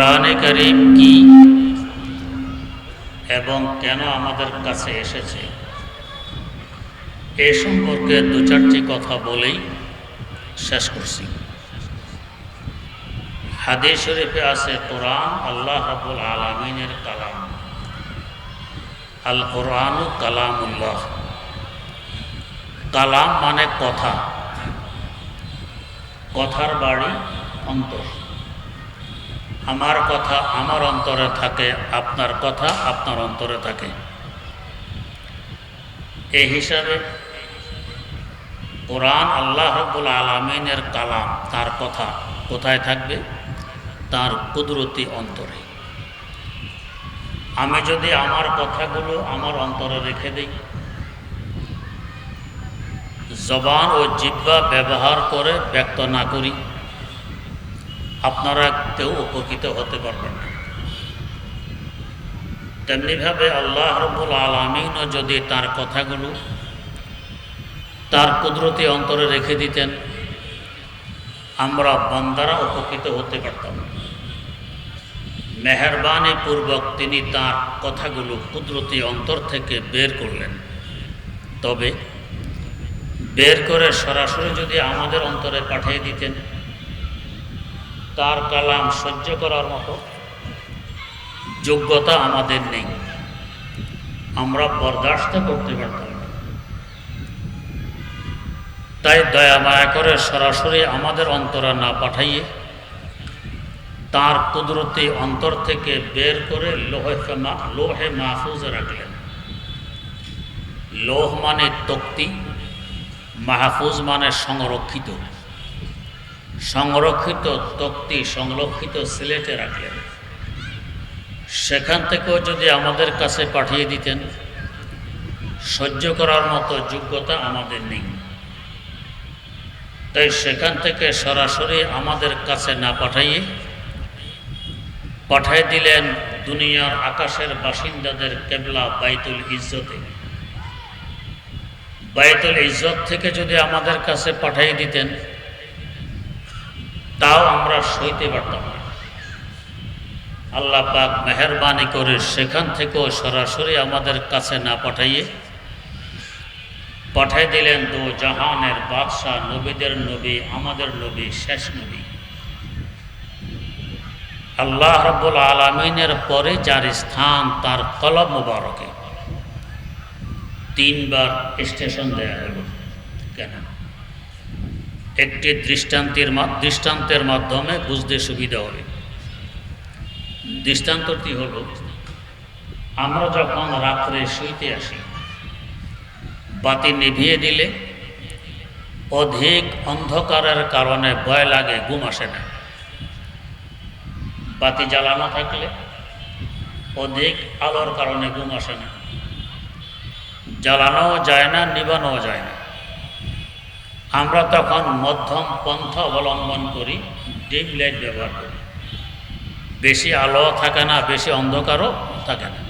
কোরআনে করিম কি? এবং কেন আমাদের কাছে এসেছে? এ সম্পর্কে দু চারটি কথা বলেই শেষ করছি। হাদিস শরীফে আছে, কোরআন আল্লাহ রাবুল আলমিনের কালাম। আল কোরআন কালামুল্লাহ। কালাম মানে কথা। কথার বাড়ি অন্তর। আমার কথা আমার অন্তরে থাকে, আপনার কথা আপনার অন্তরে থাকে। এই হিসাবে কোরআন আল্লাহ রব্বুল আলমিনের কালাম, তার কথা কোথায় থাকবে? তার কুদরতি অন্তরে। আমি যদি আমার কথাগুলো আমার অন্তরে রেখে দিই, জবান ও জিব্বা ব্যবহার করে ব্যক্ত না করি আপনারা কেউ উপকৃত হতে পারবেন না। তেমনিভাবে আল্লাহ রব্বুল আলমিনও যদি তার কথাগুলো তার কুদরতি অন্তরে রেখে দিতেন, আমরা বন্দারা উপকৃত হতে পারতাম। মেহরবানি পূর্বক তিনি তার কথাগুলো কুদরতি অন্তর থেকে বের করলেন। তবে বের করে সরাসরি যদি আমাদের অন্তরে পাঠিয়ে দিতেন তার কালাম সহ্য করার মতো যোগ্যতা আমাদের নেই। আমরা বরদাস্ত করতে পারতাম তাই দয়া মায়া করে সরাসরি আমাদের অন্তরে না পাঠাইয়ে তার কুদরতি অন্তর থেকে বের করে লোহে লোহে মাহফুজে রাখলেন। লোহ মানে তক্তি, মাহফুজ মানে সংরক্ষিত। সংরক্ষিত তক্তি, সংরক্ষিত সিলেটে রাখলেন। সেখান থেকেও যদি আমাদের কাছে পাঠিয়ে দিতেন, সহ্য করার মতো যোগ্যতা আমাদের নেই। তাই সেখান থেকে সরাসরি আমাদের কাছে না পাঠাইয়ে, পাঠিয়ে দিলেন দুনিয়ার আকাশের বাসিন্দাদের কেবলা বাইতুল ইজ্জতে। বাইতুল ইজ্জত থেকে যদি আমাদের কাছে পাঠিয়ে দিতেন তাও আমরা সইতে পারতাম না। আল্লাহ পাক মেহরবানি করে সেখান থেকেও সরাসরি আমাদের কাছে না পাঠাইয়ে পাঠাই দিলেন, দু জাহানের বাদশাহ, নবীদের নবী, আমাদের নবী, শেষ নবী। আল্লাহ রব্বুল আলমিনের পরে যার স্থান তার কলম মুবারকে তিনবার স্টেশন দেয়া হলো। কেন? একটি দৃষ্টান্তের দৃষ্টান্তের মাধ্যমে বুঝতে সুবিধা হবে। দৃষ্টান্তটি হল, আমরা যখন রাত্রে শুইতে আসি, বাতি নিভিয়ে দিলে অধিক অন্ধকারের কারণে ভয় লাগে, ঘুম আসে না। বাতি জ্বালানো থাকলে অধিক আলোর কারণে ঘুম আসে না। জ্বালানোও যায় না নিবানোও যায় না। আমরা তখন মধ্যম পন্থা অবলম্বন করি, ডিম লাইট ব্যবহার করি। বেশি আলো থাকে না, বেশি অন্ধকারও থাকে না।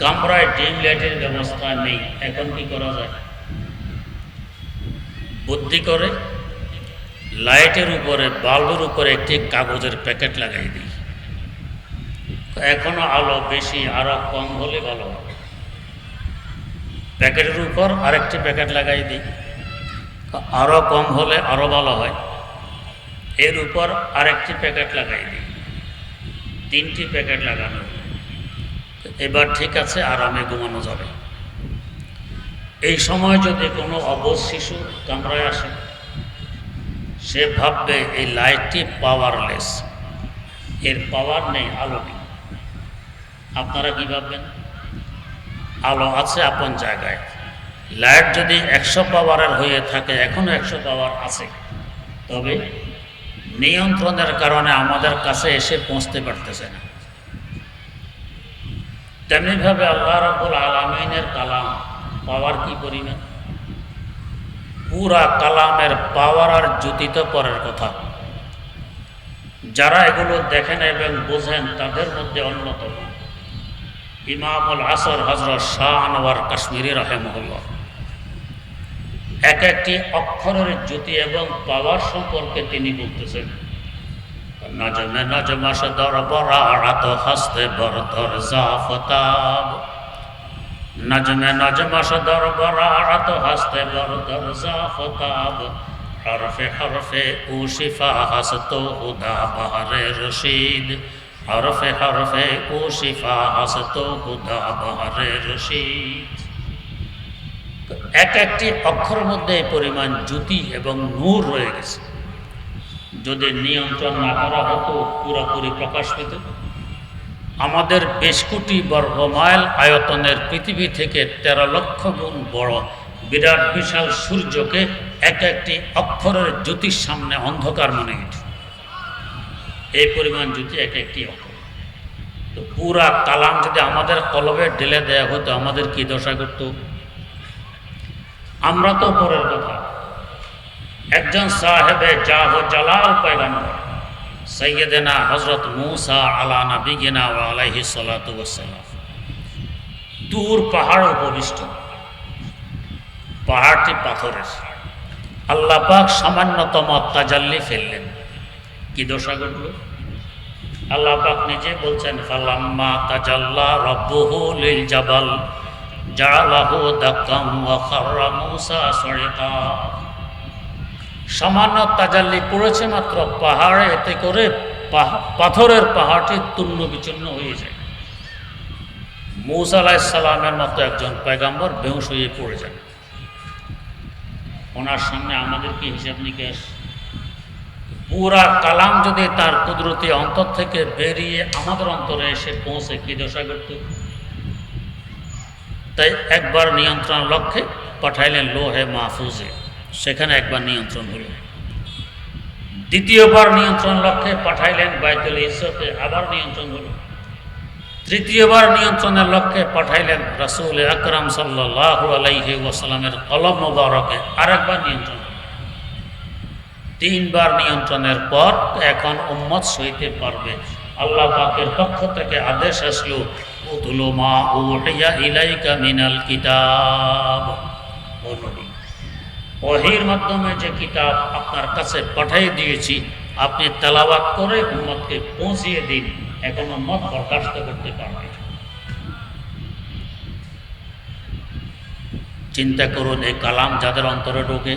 কামরায় ডিম লাইটের ব্যবস্থা নেই, এখন কি করা যায়? বুদ্ধি করে লাইটের উপরে, বাল্বের উপরে একটি কাগজের প্যাকেট লাগাই দিই। এখনও আলো বেশি আরও কম হলে ভালো হবে। প্যাকেটের উপর আরেকটি প্যাকেট লাগাই দিই। আরও কম হলে আরও ভালো হয়। এর উপর আরেকটি প্যাকেট লাগাই দিই। তিনটি প্যাকেট লাগানো এবার ঠিক আছে, আরামে ঘুমানো যাবে। এই সময় যদি কোনো অবশ শিশু কামরায় আসে, সে ভাববে এই লাইটটি পাওয়ারলেস। এর পাওয়ার নেই, আলো নেই। আপনারা কী ভাববেন? আলো আছে আপন জায়গায়। লাইট যদি একশো পাওয়ারের হয়ে থাকে এখনও একশো পাওয়ার আছে। তবে নিয়ন্ত্রণের কারণে আমাদের কাছে এসে পৌঁছতে পারতেছে না। তেমনিভাবে আল্লাহ রাবুল আলমিনের কালাম পাওয়ার কি পরিমাণ? পুরা কালামের পাওয়ার আর জ্যোতিত পরের কথা। যারা এগুলো দেখেন এবং বোঝেন, তাদের মধ্যে অন্যতম। ইমামুল আসর হজরত শাহ আনোয়ার কাশ্মীরি রাহেমহল্লা এক একটি অক্ষরের জ্যোতি এবং পাওয়ার সম্পর্কে তিনি বলতেছেন। নজমে নজমস দর বরাত হস্তে বর দর জাফতাব নজমে নজমস দর বরাত হস্তে বর দর জাফতাব হরফে হরফে উশিফা হস্ত হুদা বাহারে রশিদ। হরফে হরফে উশিফা হস্ত হুদা বাহারে রশিদ। এক একটি অক্ষরের মধ্যে পরিমাণ জ্যোতি এবং নূর রয়ে গেছে। যদি নিয়ন্ত্রণ না করা হতো, পুরোপুরি প্রকাশ পেত। আমাদের বেশ কোটি বর্গ মাইল আয়তনের পৃথিবী থেকে তেরো লক্ষ গুণ বড় বিরাট বিশাল সূর্যকে এক একটি অক্ষরের জ্যোতির সামনে অন্ধকার মনে হইত এই পরিমাণ জ্যোতি এক একটি অক্ষর। তো পুরা কালাম যদি আমাদের কলবে ঢেলে দেয়া হতো, আমাদের কি দশা করতো? আমরা তো পরের কথা। একজন সাহেবে জাহ জালাল পয়গাম্বর, সৈয়দেনা হজরত মুসা আলা নবিগিনা আলাইহি সালাতু ওয়াসসালাম। দূর পাহাড় উপবিষ্ট। পাহাড়টি পাথরের। আল্লাহ পাক সামান্যতম তাজাল্লি ফেললেন। কি দশা ঘটল? আল্লাহ পাক নিজে বলছেন, ফালাম্মা তাজাল্লা রব্বুহু লিল জাবাল। সামান্য তাজাল্লি পড়েছে মাত্র পাহাড়ে, এতে করে পাথরের পাহাড়টি তুন্ন বিচ্ছিন্ন হয়ে যায়। মৌসা আলাহিসাল্লামের মতো একজন পয়গাম্বর বেহুশ হয়ে পড়ে যায় ওনার সামনে আমাদের কি হিসাব নিকেশ? পুরা কালাম যদি তার কুদরতি অন্তর থেকে বেরিয়ে আমাদের অন্তরে এসে পৌঁছে, কি দশা করত? তাই একবার নিয়ন্ত্রণ লক্ষ্যে পাঠাইলেন লোহে মাহফুজে, সেখানে একবার নিয়ন্ত্রণ হলো। দ্বিতীয়বার নিয়ন্ত্রণ লক্ষ্যে পাঠাইলেন বাইতুল ইজ্জতে, আবার নিয়ন্ত্রণ হলো। তৃতীয়বার নিয়ন্ত্রণের লক্ষ্যে পাঠাইলেন রাসূল আকরাম সাল্লাল্লাহু আলাইহি ওয়াসাল্লামের কলম মোবারকে, আরেকবার নিয়ন্ত্রণ। তিনবার নিয়ন্ত্রণের পর এখন উম্মত সইতে পারবে। আল্লাহ পাকের পক্ষ থেকে আদেশ আসলো ওহির মাধ্যমে যে কিতাব আপনার কাছে পাঠিয়ে দিয়েছি, আপনি তেলাওয়াত করে উম্মতকে পৌঁছিয়ে দিন, এখন উম্মত বরখাস্ত করতে পারবে চিন্তা করুন, এই কালাম যাদের অন্তরে ঢোকে,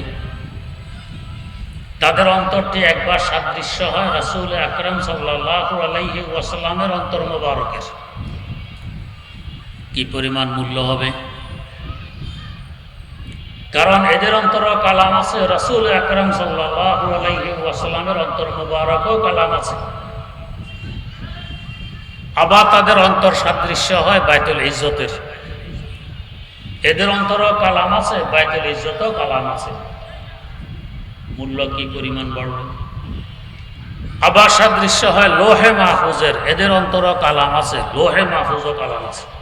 তাদের অন্তরটি একবার সাদৃশ্য হয়, রাসূল আকরাম সাল্লাল্লাহু আলাইহি ওয়াসাল্লামের অন্তর মোবারকের। কি পরিমাণ মূল্য হবে? কারণ এদের অন্তর কালাম আছে, রাসূল আকরাম আলাইহি অন্তর মোবারকও কালাম আছে। আবার তাদের অন্তর সাদৃশ্য হয় বাইতুল ইজ্জতের। এদের অন্তরও কালাম আছে, বাইতুল ইজ্জতও কালাম আছে। মূল্য কি পরিমাণ বাড়বে আবার সাদৃশ্য হয় লোহে মাহফুজের, এদের অন্তরও কালাম আছে, লোহে মাহফুজও কালাম আছে।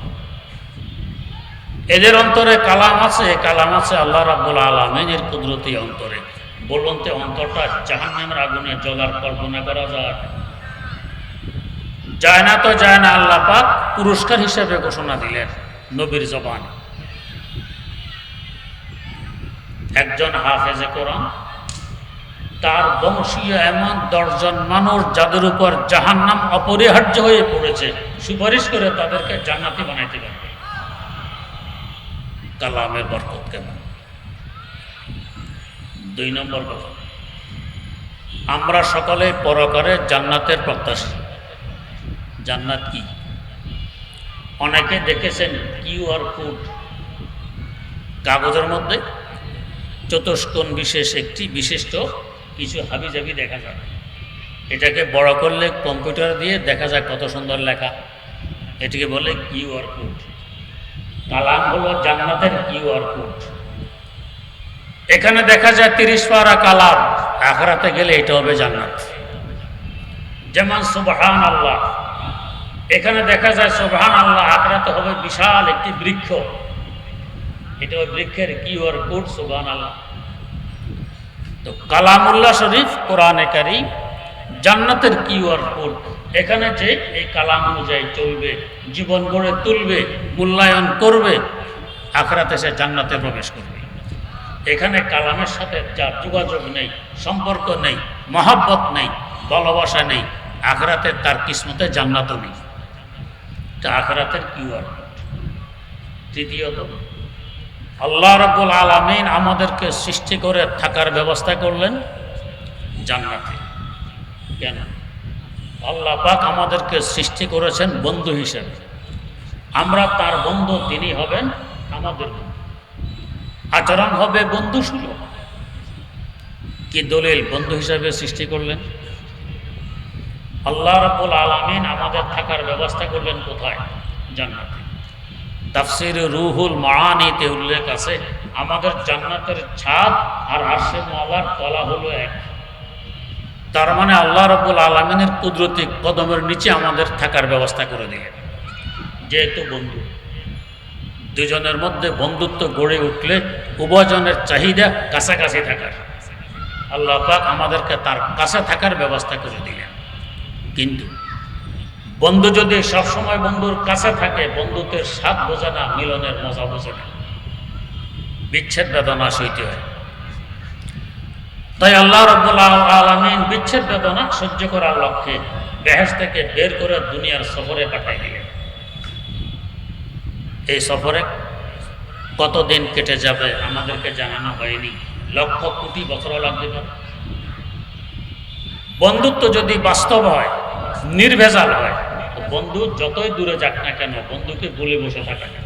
এদের অন্তরে কালাম আছে কালাম আছে আল্লাহ রাব্বুল আলমিনের কুদরতি অন্তরে। বলুন তো অন্তরটা জাহান্নামের আগুনে জ্বলার কল্পনা করা যায়? যায় না তো যায় না, আল্লাহ পাক পুরস্কার হিসেবে ঘোষণা দিলেন নবীর জবান। একজন হাফেজে কোরআন, তার বংশীয় এমন দশজন মানুষ যাদের উপর জাহান্নাম অপরিহার্য হয়ে পড়েছে, সুপারিশ করে তাদেরকে জান্নাতি বানাইতে পারবে কালামের বরকত কেমন? দুই নম্বর আমরা সকলে পরকারে জান্নাতের প্রত্যাশী। জান্নাত কি? অনেকে দেখেছেন কিউআর কোড কাগজের মধ্যে। চতুষ্কোণ বিশেষ একটি বিশিষ্ট কিছু হাবিজাবি দেখা যায়। এটাকে বড় করলে কম্পিউটার দিয়ে দেখা যায় কত সুন্দর লেখা। এটিকে বলে কিউআর কোড। কালাম হলো জান্নাতের কিউআর কোড। এখানে দেখা যায় তিরিশ পারা কালাম, আখরাতে গেলে এটা হবে জান্নাত। যেমন সুবহান আল্লাহ এখানে দেখা যায় সুবহান আল্লাহ আখরাতে হবে বিশাল একটি বৃক্ষ। এটা ওই বৃক্ষের কিউআর কোড সুবহান আল্লাহ তো কালামুল্লাহ শরীফ কোরআনে কারিম জান্নাতের কিউআর কোড। এখানে যে এই কালাম অনুযায়ী চলবে, জীবন গড়ে তুলবে, মূল্যায়ন করবে, আখরাতে সে জান্নাতে প্রবেশ করবে। এখানে কালামের সাথে যার যোগাযোগ নেই, সম্পর্ক নেই, মহাব্বত নেই, ভালোবাসা নেই, আখরাতে তার কিসমতে জান্নাতও নেই। তা আখরাতের কি আর তৃতীয়ত, আল্লাহ রব্বুল আলমিন আমাদেরকে সৃষ্টি করে থাকার ব্যবস্থা করলেন জান্নাতে। কেন? আল্লাহ পাক আমাদেরকে সৃষ্টি করেছেন বন্ধু হিসেবে। আমরা তার বন্ধু তিনি হবেন আমাদের আচরণ হবে বন্ধু সুলভ কি দলিল বন্ধু হিসাবে সৃষ্টি করলেন? আল্লাহ রাব্বুল আলামিন আমাদের থাকার ব্যবস্থা করলেন কোথায়? জান্নাতে। তাফসির রুহুল মাআনিতে উল্লেখ আছে, আমাদের জান্নাতের ছাদ আর আরশে মালার তলা হলো এক। তার মানে আল্লাহ রাব্বুল আলামিনের কুদরতি কদমের নিচে আমাদের থাকার ব্যবস্থা করে দিলেন যেহেতু বন্ধু, দুজনের মধ্যে বন্ধুত্ব গড়ে উঠলে উভয়জনের চাহিদা কাছাকাছি থাকার। আল্লাহ পাক আমাদেরকে তার কাছে থাকার ব্যবস্থা করে দিলেন। কিন্তু বন্ধু যদি সবসময় বন্ধুর কাছে থাকে, বন্ধুত্বের স্বাদ বোঝে না, মিলনের মজা বোঝে না। বিচ্ছেদ বেদনা সইতে হয়। তাই আল্লাহ রব্বুল আলমিন বিচ্ছেদ বেদনা সহ্য করার লক্ষ্যে বেহেস থেকে বের করে দুনিয়ার সফরে পাঠাই দিলেন। এই সফরে কতদিন কেটে যাবে আমাদেরকে জানানো হয়নি। লক্ষ কোটি বছরও পারে বন্ধুত্ব যদি বাস্তব হয়, নির্ভেজাল হয় বন্ধু যতই দূরে যাক না কেন, বন্ধুকে বলে বসে থাকা কেন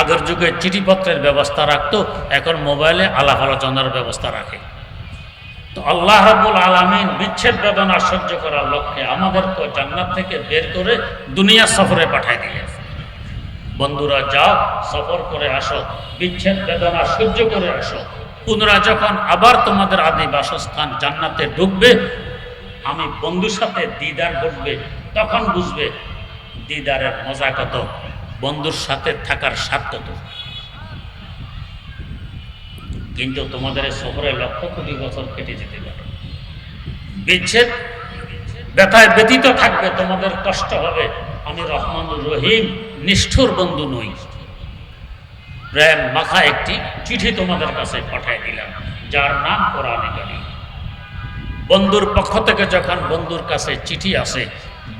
আগের যুগে চিঠিপত্রের ব্যবস্থা রাখতো, এখন মোবাইলে আলাপ আলোচনার ব্যবস্থা রাখে। তো আল্লাহ রাবুল আলমিন বিচ্ছেদ বেদনা সহ্য করার লক্ষ্যে আমাদেরকে জান্নাত থেকে বের করে দুনিয়া সফরে পাঠাই দিলেন। বন্ধুরা, যাও, সফর করে আসো, বিচ্ছেদ বেদনা সহ্য করে আসো। পুনরা যখন আবার তোমাদের আদি বাসস্থান জান্নাতে ঢুকবে, আমি বন্ধুর সাথে দিদার ঘটবে তখন বুঝবে দিদারের মজা কত, বন্ধুর সাথে থাকার স্বাদ কত। কিন্তু তোমাদের সফরে লক্ষ কোটি বছর কেটে যেতে পারে। বিচ্ছেদ, ব্যথায় ব্যতীত থাকবে, তোমাদের কষ্ট হবে। আমি রহমানুর রহিম, নিষ্ঠুর বন্ধু নই। প্রেম মাখা একটি চিঠি তোমাদের কাছে পাঠিয়ে দিলাম, যার নাম কোরআনে কারি বন্ধুর পক্ষ থেকে যখন বন্ধুর কাছে চিঠি আসে,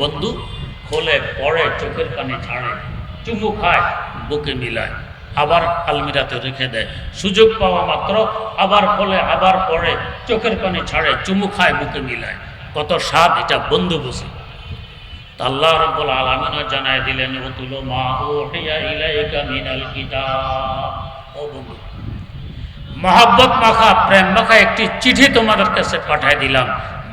বন্ধু খোলে, পড়ে, চোখের কানে ছাড়ে চুমু খায়, বুকে মিলায়। আবার আলমিরাতে রেখে দেয়। সুযোগ পাওয়া মাত্র, আবার খোলে আবার পরে চোখের পানি ছাড়ে, চুমু খায়, বুকে মিলায়। কত স্বাদ, এটা বন্ধু তা আল্লাহ রব্বুল আলামিনও জানায় দিলেন, উতুলো মা ইলাইকা মিনাল কিতাব। ও বন্ধু, মহাব্বত মাখা, প্রেম মাখা একটি চিঠি তোমাদের কাছে পাঠায় দিলাম।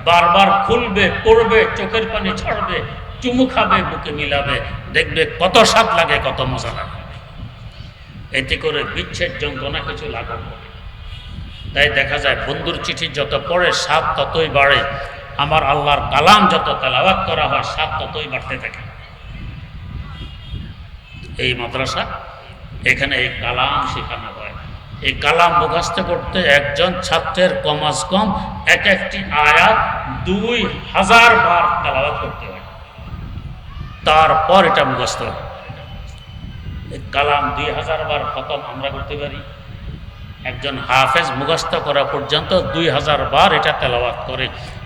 বারবার খুলবে, পড়বে, চোখের পানি ছাড়বে, চুমু খাবে, বুকে মিলাবে। দেখবে কত স্বাদ লাগে, কত মজা লাগে। এতে করে বিচ্ছেদ যন্ত্রণা কিছু লাঘব তাই দেখা যায়, বন্ধুর চিঠি যত পড়ে, স্বাদ ততই বাড়ে। আমার আল্লাহর কালাম যত তেলাওয়াত করা হয়, স্বাদ ততই বাড়তে থাকে। এই মাদ্রাসা, এখানে এই কালাম শেখানো হয়। এই কালাম মুখস্থ করতে একজন ছাত্রের কমাস কম, এক একটি আয়াত দুই হাজার বার তেলাওয়াত করতে হয়। তারপর এটা মুখস্থ হয়। কালাম দুই হাজার বার খতম আমরা করতে পারি। একজন হাফেজ মুখস্থ করা পর্যন্ত দুই হাজার বার এটা তেলাওয়াত করে।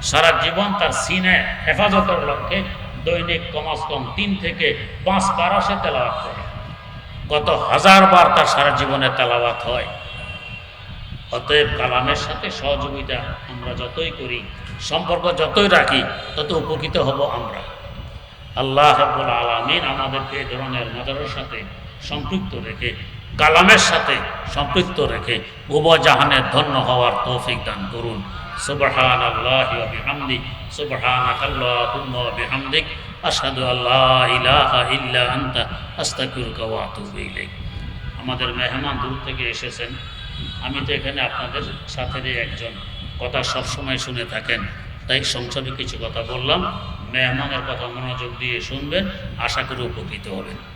সারা জীবন তার সিনে হেফাজতের লক্ষ্যে দৈনিক কমাস কম তিন থেকে পাঁচ পারা সে তেলাওয়াত করে। কত হাজার বার তার সারা জীবনে তেলাওয়াত হয়। অতএব কালামের সাথে সহযোগিতা আমরা যতই করি, সম্পর্ক যতই রাখি, তত উপকৃত হব আমরা। আল্লাহ রাব্বুল আলামিন আমাদেরকে এ ধরনের মজারের সাথে সম্পৃক্ত রেখে, কালামের সাথে সম্পৃক্ত রেখে জাহানের ধন্য হওয়ার তৌফিক দান করুন। আমাদের মেহমান দূর থেকে এসেছেন। আমি তো এখানে আপনাদের সাথে একজন। কথা সবসময় শুনে থাকেন। তাই সংক্ষেপে কিছু কথা বললাম। মেহমানের কথা মনোযোগ দিয়ে শুনবেন। আশা করি উপকৃত হবেন।